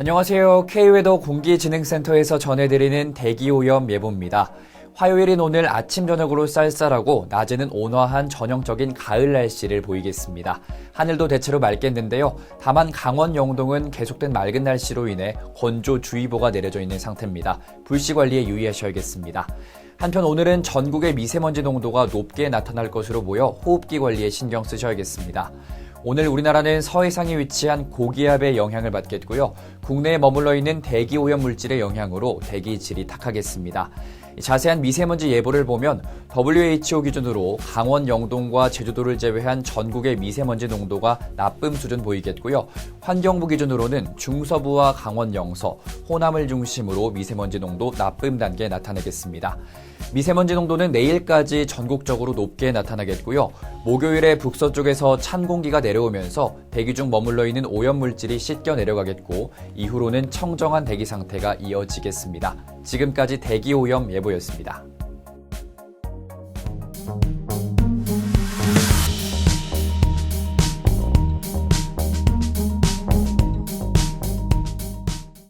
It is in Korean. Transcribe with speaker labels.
Speaker 1: 안녕하세요. K웨더 공기진흥센터에서 전해드리는 대기오염 예보입니다. 화요일인 오늘 아침 저녁으로 쌀쌀하고 낮에는 온화한 전형적인 가을 날씨를 보이겠습니다. 하늘도 대체로 맑겠는데요. 다만 강원 영동은 계속된 맑은 날씨로 인해 건조주의보가 내려져 있는 상태입니다. 불씨 관리에 유의하셔야겠습니다. 한편 오늘은 전국의 미세먼지 농도가 높게 나타날 것으로 보여 호흡기 관리에 신경 쓰셔야겠습니다. 오늘 우리나라는 서해상에 위치한 고기압의 영향을 받겠고요. 국내에 머물러 있는 대기 오염 물질의 영향으로 대기 질이 탁하겠습니다. 자세한 미세먼지 예보를 보면 WHO 기준으로 강원 영동과 제주도를 제외한 전국의 미세먼지 농도가 나쁨 수준 보이겠고요. 환경부 기준으로는 중서부와 강원 영서, 호남을 중심으로 미세먼지 농도 나쁨 단계 나타내겠습니다. 미세먼지 농도는 내일까지 전국적으로 높게 나타나겠고요. 목요일에 북서쪽에서 찬 공기가 내려오면서 대기 중 머물러 있는 오염물질이 씻겨 내려가겠고 이후로는 청정한 대기 상태가 이어지겠습니다. 지금까지 대기 오염 예보였습니다.